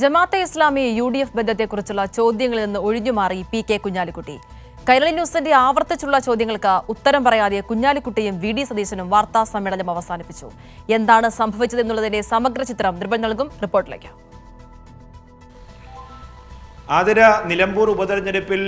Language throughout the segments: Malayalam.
Jamaat-e Islami U D F ബന്ധത്തെക്കുറിച്ചുള്ള ചോദ്യങ്ങളിൽ നിന്ന് ഒഴിഞ്ഞുമാറി പി കെ കുഞ്ഞാലിക്കുട്ടി. കൈരളി ന്യൂസിന്റെ ആവർത്തിച്ചുള്ള ചോദ്യങ്ങൾക്ക് ഉത്തരം പറയാതെ കുഞ്ഞാലിക്കുട്ടിയും വി ഡി സതീശനും വാർത്താ സമ്മേളനം അവസാനിപ്പിച്ചു. എന്താണ് സംഭവിച്ചതെന്നുള്ളതിന്റെ സമഗ്ര ചിത്രം നിർബന്ധം നൽകും റിപ്പോർട്ടിലേക്ക്. ആതിര നിലമ്പൂർ ഉപതെരഞ്ഞെടുപ്പിൽ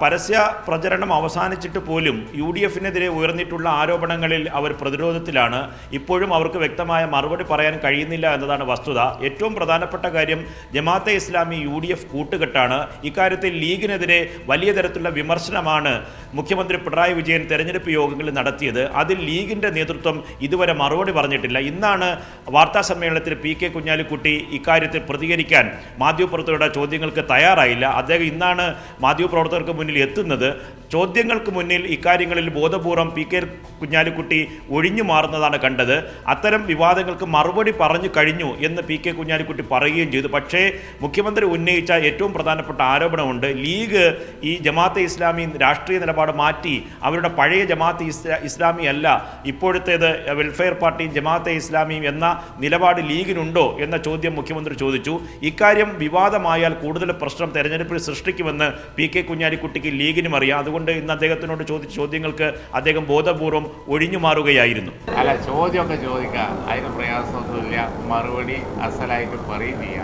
പരസ്യ പ്രചരണം അവസാനിച്ചിട്ട് പോലും യു ഡി എഫിനെതിരെ ഉയർന്നിട്ടുള്ള ആരോപണങ്ങളിൽ അവർ പ്രതിരോധത്തിലാണ്. ഇപ്പോഴും അവർക്ക് വ്യക്തമായ മറുപടി പറയാൻ കഴിയുന്നില്ല എന്നതാണ് വസ്തുത. ഏറ്റവും പ്രധാനപ്പെട്ട കാര്യം Jamaat-e Islami U D F കൂട്ടുകെട്ടാണ്. ഇക്കാര്യത്തിൽ ലീഗിനെതിരെ വലിയ തരത്തിലുള്ള വിമർശനമാണ് മുഖ്യമന്ത്രി പിണറായി വിജയൻ തെരഞ്ഞെടുപ്പ് യോഗങ്ങളിൽ നടത്തിയത്. അതിൽ ലീഗിന്റെ നേതൃത്വം ഇതുവരെ മറുപടി പറഞ്ഞിട്ടില്ല. ഇന്നാണ് വാർത്താ സമ്മേളനത്തിൽ പി കെ കുഞ്ഞാലിക്കുട്ടി ഇക്കാര്യത്തിൽ പ്രതികരിക്കാൻ മാധ്യമപ്രവർത്തകരുടെ ചോദ്യങ്ങൾക്ക് തയ്യാറായില്ല. അദ്ദേഹം ഇന്നാണ് മാധ്യമപ്രവർത്തകർക്ക് മുന്നിൽ എത്തുന്നത്. ചോദ്യങ്ങൾക്ക് മുന്നിൽ ഇക്കാര്യങ്ങളിൽ ബോധപൂർവം പി കെ കുഞ്ഞാലിക്കുട്ടി ഒഴിഞ്ഞു മാറുന്നതാണ് കണ്ടത്. അത്തരം വിവാദങ്ങൾക്ക് മറുപടി പറഞ്ഞു കഴിഞ്ഞു എന്ന് പി കെ കുഞ്ഞാലിക്കുട്ടി പറയുകയും ചെയ്തു. പക്ഷേ മുഖ്യമന്ത്രി ഉന്നയിച്ച ഏറ്റവും പ്രധാനപ്പെട്ട ആരോപണമുണ്ട്. ലീഗ് ഈ ജമാഅത്തെ ഇസ്ലാമി രാഷ്ട്രീയ നിലപാട് മാറ്റി. അവരുടെ പഴയ ജമാഅത്തെ ഇസ്ലാമി അല്ല. ഇപ്പോഴത്തേത് വെൽഫെയർ പാർട്ടിയും ജമാഅത്തെ ഇസ്ലാമിയും എന്ന നിലപാട് ലീഗിനുണ്ടോ എന്ന ചോദ്യം മുഖ്യമന്ത്രി ചോദിച്ചു. ഇക്കാര്യം വിവാദമായാൽ കൂടുതൽ പ്രശ്നം തെരഞ്ഞെടുപ്പിൽ സൃഷ്ടിക്കുമെന്ന് പി കെ കുഞ്ഞാലിക്കുട്ടിക്ക് ലീഗിനും അറിയാം. അതുകൊണ്ട് ഇന്ന് അദ്ദേഹത്തിനോട് ചോദിച്ച ചോദ്യങ്ങൾക്ക് അദ്ദേഹം ബോധപൂർവം ഒഴിഞ്ഞു മാറുകയായിരുന്നു. അല്ല ചോദ്യമൊക്കെ ചോദിക്കാം. അതിന് പ്രയാസമൊന്നുമില്ല. മറുപടി അസലായിട്ട് പറയുന്നില്ല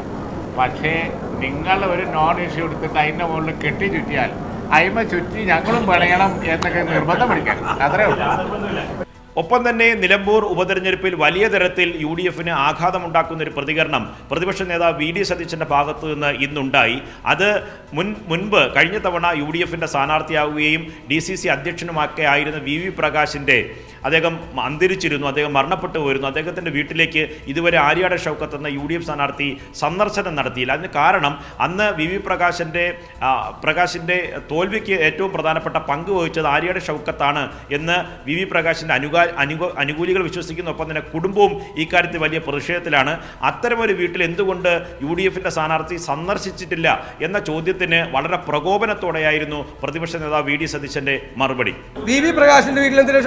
പക്ഷേ നിങ്ങൾ ഒരു നോൺ ഇഷ്യൂ എടുത്തിട്ട് അതിന്റെ മുകളിൽ കെട്ടി ചുറ്റിയാൽ അയിമ ചുറ്റി ഞങ്ങളും പിണയണം എന്നൊക്കെ നിർബന്ധം പിടിക്കാൻ. അത്രേ ഉള്ളൂ. ഒപ്പം തന്നെ നിലമ്പൂർ ഉപതെരഞ്ഞെടുപ്പിൽ വലിയ തരത്തിൽ യു ഡി എഫിന് ആഘാതമുണ്ടാക്കുന്ന ഒരു പ്രതികരണം പ്രതിപക്ഷ നേതാവ് വി ഡി സതീശന്റെ ഭാഗത്തു നിന്ന് ഇന്നുണ്ടായി. അത് മുൻ മുൻപ് കഴിഞ്ഞ തവണ യു ഡി എഫിന്റെ സ്ഥാനാർത്ഥിയാവുകയും ഡി സി സി അധ്യക്ഷനുമൊക്കെ ആയിരുന്ന വി വി പ്രകാശിന്റെ അദ്ദേഹം അന്തരിച്ചിരുന്നു അദ്ദേഹം മരണപ്പെട്ടു പോയിരുന്നു. അദ്ദേഹത്തിന്റെ വീട്ടിലേക്ക് ഇതുവരെ ആര്യാട ഷൗക്കത്ത് എന്ന യു ഡി എഫ് സ്ഥാനാർത്ഥി സന്ദർശനം നടത്തിയില്ല. അതിന് കാരണം അന്ന് വി വി പ്രകാശിന്റെ പ്രകാശിന്റെ തോൽവിക്ക് ഏറ്റവും പ്രധാനപ്പെട്ട പങ്ക് വഹിച്ചത് ആര്യാട ഷൗക്കത്താണ് എന്ന് വി വി പ്രകാശിന്റെ അനുകാ അനുകൂ അനുകൂലികൾ വിശ്വസിക്കുന്ന ഒപ്പം തന്നെ കുടുംബവും ഇക്കാര്യത്തിൽ വലിയ പ്രതിഷേധത്തിലാണ്. അത്തരമൊരു വീട്ടിൽ എന്തുകൊണ്ട് യു ഡി എഫിന്റെ സ്ഥാനാർത്ഥി സന്ദർശിച്ചിട്ടില്ല എന്ന ചോദ്യത്തിന് വളരെ പ്രകോപനത്തോടെയായിരുന്നു പ്രതിപക്ഷ നേതാവ് വി ഡി സതീശന്റെ മറുപടി. വി വി പ്രകാശിന്റെ വീട്ടിൽ എന്തിനാ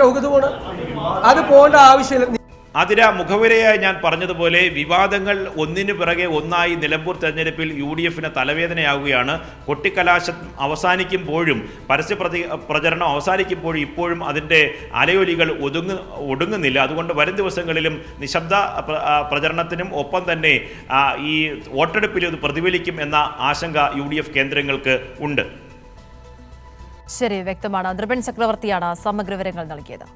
അത് പോകേണ്ട ആവശ്യമില്ല. അതിര മുഖവുരയായി ഞാൻ പറഞ്ഞതുപോലെ വിവാദങ്ങൾ ഒന്നിനു പിറകെ ഒന്നായി നിലമ്പൂർ തെരഞ്ഞെടുപ്പിൽ യു ഡി എഫിന് തലവേദനയാവുകയാണ്. കൊട്ടിക്കലാശം അവസാനിക്കുമ്പോഴും പരസ്യ പ്രചരണം അവസാനിക്കുമ്പോഴും ഇപ്പോഴും അതിന്റെ അലയൊലികൾ ഒതുങ്ങു ഒടുങ്ങുന്നില്ല. അതുകൊണ്ട് വരും ദിവസങ്ങളിലും നിശബ്ദ പ്ര- പ്രചരണത്തിനും ഒപ്പം തന്നെ ഈ വോട്ടെടുപ്പിൽ ഇത് പ്രതിഫലിക്കും എന്ന ആശങ്ക യു കേന്ദ്രങ്ങൾക്ക് ഉണ്ട്. ശരി വ്യക്തമാണ്. നിർഭൻ ചക്രവർത്തിയാണ് സമഗ്ര വിവരങ്ങൾ നൽകിയത്.